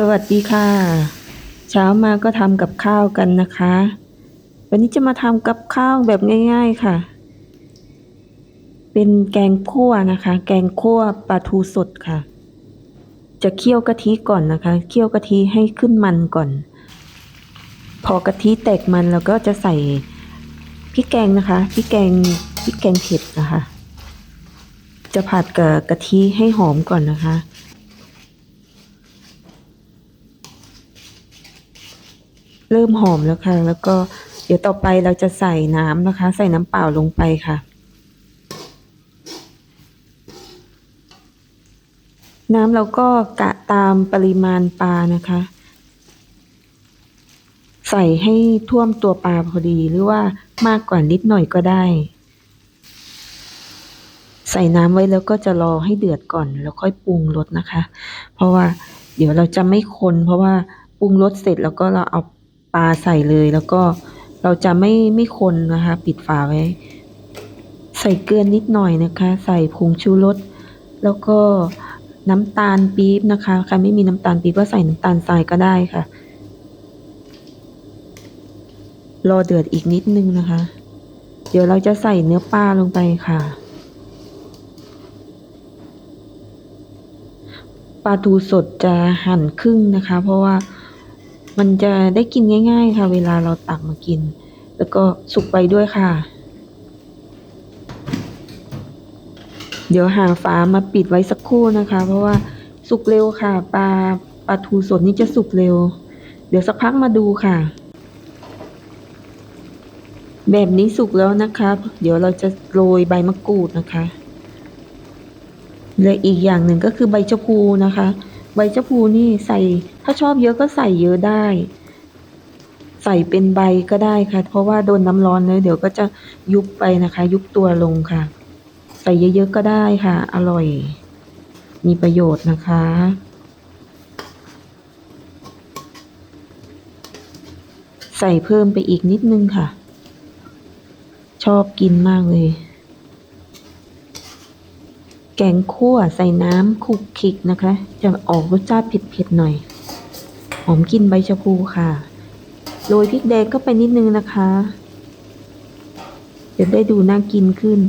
สวัสดีค่ะ เช้ามาก็ทำกับข้าวกันนะคะ วันนี้จะมาทำกับข้าวแบบง่าย ๆค่ะ เป็นแกงคั่วนะคะ แกงคั่วปลาทูสดค่ะ จะเคี่ยวกะทิก่อนนะคะ เคี่ยวกะทิให้ขึ้นมันก่อน พอกะทิแตกมันเราก็จะใส่พริกแกงนะคะพริกแกงพริกแกงเผ็ดนะคะ จะผัดกับกะทิให้หอมก่อนนะคะ เริ่มหอมแล้วค่ะ แล้วก็เดี๋ยวต่อไปเราจะใส่น้ำนะคะ ใส่น้ำเปล่าลงไปค่ะ น้ำเราก็กะตามปริมาณปลานะคะ ใส่ให้ท่วมตัวปลาพอดีหรือว่ามากกว่านิดหน่อยก็ได้ ใส่น้ำไว้แล้วก็จะรอให้เดือดก่อน แล้วค่อยปรุงรสนะคะ เพราะว่าเดี๋ยวเราจะไม่คนเพราะว่าปรุงรสเสร็จแล้วก็เราเอา ปลาใส่เลยแล้วก็เราจะไม่ไม่คนนะคะ ปิดฝาไว้ ใส่เกลือนิดหน่อยนะคะ ใส่ผงชูรสแล้วก็น้ำตาลปี๊บนะคะใครไม่มีน้ำตาลปี๊บก็ใส่น้ำตาลทรายก็ได้ค่ะ รอเดือดอีกนิดนึงนะคะ เดี๋ยวเราจะใส่เนื้อปลาลงไปค่ะปลาทูสดจะหั่นครึ่งนะคะ เพราะว่า มันจะได้กินง่าย ๆ ค่ะ เวลาเราตักมากิน แล้วก็สุกไปด้วยค่ะ เดี๋ยวหาฝามาปิดไว้สักครู่นะคะ เพราะว่าสุกเร็วค่ะ ปลาปลาทูสดนี่จะสุกเร็ว เดี๋ยวสักพักมาดูค่ะ แบบนี้สุกแล้วนะคะ เดี๋ยวเราจะโรยใบมะกรูดนะคะและอีกอย่างหนึ่งก็คือใบชะพูนะคะ ใบชะพูนี่ใส่ถ้าชอบเยอะก็ใส่เยอะได้ ใส่เป็นใบก็ได้ค่ะ เพราะว่าโดนน้ำร้อนเลยเดี๋ยวก็จะยุบไปนะคะ ยุบตัวลงค่ะ ใส่เยอะๆก็ได้ค่ะ อร่อย มีประโยชน์นะคะใส่เพิ่มไปอีกนิดนึงค่ะ ชอบกินมากเลย แกงคั่วใส่น้ำคลุกคลิกนะคะ จะออกรสชาติเผ็ดๆหน่อย หอมกลินใบชะพูค่ะ โรยพริกแดงก็ไปนิดนึงนะคะจะได้ดูน่ากินขึ้น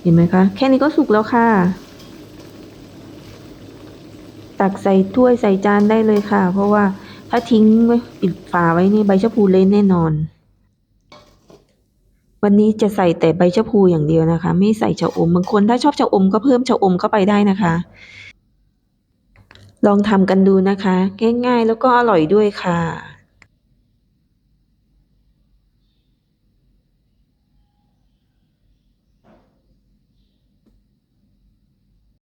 เห็นไหมคะ แค่นี้ก็สุกแล้วค่ะ ตักใส่ถ้วยใส่จานได้เลยค่ะ เพราะว่าถ้าทิ้งไว้ปิดฝาไว้นี่ใบชะพูเละแน่นอน วันนี้จะใส่แต่ใบชะพูอย่างเดียวนะคะ ไม่ใส่ชะอมบางคนถ้าชอบชะอมก็เพิ่มชะอมเข้าไปได้นะคะ ลองทำกันดูนะคะ ง่ายๆแล้วก็อร่อยด้วยค่ะ